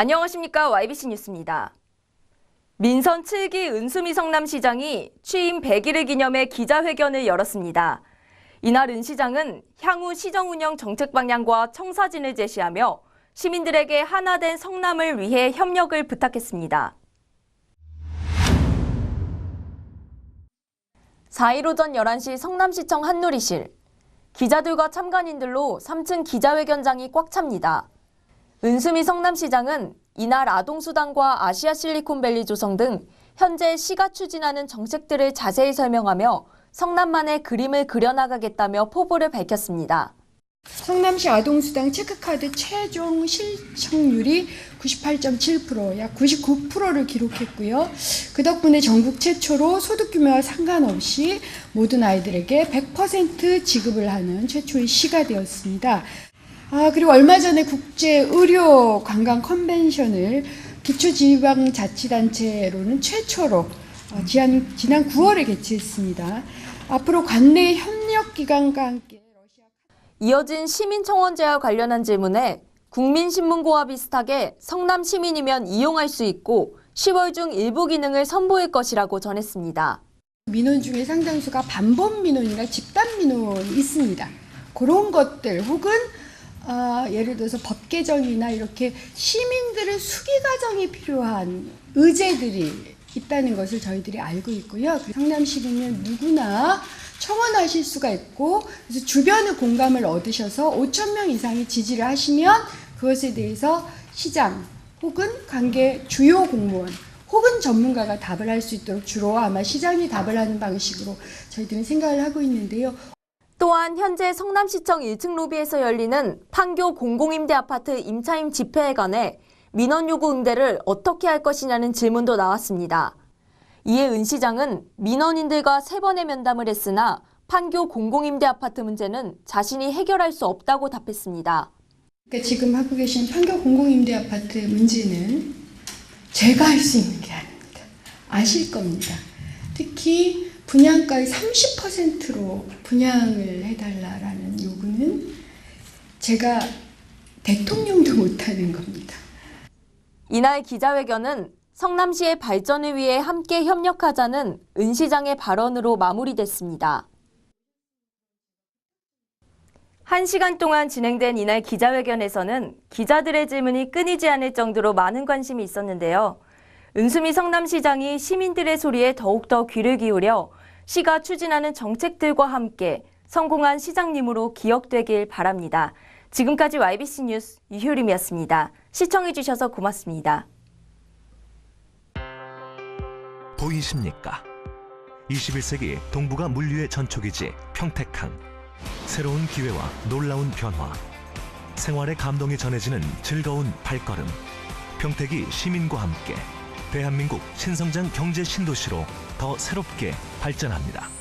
안녕하십니까 YBC 뉴스입니다. 민선 7기 은수미 성남시장이 취임 100일을 기념해 기자회견을 열었습니다. 이날 은 시장은 향후 시정 운영 정책 방향과 청사진을 제시하며 시민들에게 하나된 성남을 위해 협력을 부탁했습니다. 4일 오전 11시 성남시청 한누리실. 기자들과 참관인들로 3층 기자회견장이 꽉 찹니다. 은수미 성남시장은 이날 아동수당과 아시아 실리콘밸리 조성 등 현재 시가 추진하는 정책들을 자세히 설명하며 성남만의 그림을 그려나가겠다며 포부를 밝혔습니다. 성남시 아동수당 체크카드 최종 실청률이 98.7%, 약 99%를 기록했고요. 그 덕분에 전국 최초로 소득 규모와 상관없이 모든 아이들에게 100% 지급을 하는 최초의 시가 되었습니다. 아, 그리고 얼마 전에 국제 의료 관광 컨벤션을 기초지방자치단체로는 최초로 어, 지난, 지난 9월에 개최했습니다. 앞으로 관내 협력기관과 함께 이어진 시민청원제와 관련한 질문에 국민신문고와 비슷하게 성남 시민이면 이용할 수 있고 10월 중 일부 기능을 선보일 것이라고 전했습니다. 민원 중에 상당수가 반복 민원이나 집단 민원이 있습니다. 그런 것들 혹은 아, 예를 들어서 법 개정이나 이렇게 시민들의 수기 과정이 필요한 의제들이 있다는 것을 저희들이 알고 있고요. 성남 시민은 누구나 청원하실 수가 있고 그래서 주변의 공감을 얻으셔서 5천 명 이상이 지지를 하시면 그것에 대해서 시장 혹은 관계 주요 공무원 혹은 전문가가 답을 할 수 있도록 주로 아마 시장이 답을 하는 방식으로 저희들은 생각을 하고 있는데요. 또한 현재 성남시청 1층 로비에서 열리는 판교 공공임대 아파트 임차임 집회에 관해 민원 요구 응대를 어떻게 할 것이냐는 질문도 나왔습니다. 이에 은 시장은 민원인들과 세 번의 면담을 했으나 판교 공공임대 아파트 문제는 자신이 해결할 수 없다고 답했습니다. 그러니까 지금 하고 계신 판교 공공임대 아파트 문제는 제가 할 수 있는 게 아닙니다. 아실 겁니다. 특히 분양가의 30%로 분양을 해달라라는 요구는 제가 대통령도 못하는 겁니다. 이날 기자회견은 성남시의 발전을 위해 함께 협력하자는 은 시장의 발언으로 마무리됐습니다. 한 시간 동안 진행된 이날 기자회견에서는 기자들의 질문이 끊이지 않을 정도로 많은 관심이 있었는데요. 은수미 성남시장이 시민들의 소리에 더욱더 귀를 기울여 시가 추진하는 정책들과 함께 성공한 시장님으로 기억되길 바랍니다. 지금까지 YBC 뉴스 유효림이었습니다. 시청해주셔서 고맙습니다. 보이십니까? 21세기 동북아 물류의 전초기지 평택항. 새로운 기회와 놀라운 변화. 생활의 감동이 전해지는 즐거운 발걸음. 평택이 시민과 함께 대한민국 신성장 경제 신도시로 더 새롭게 발전합니다.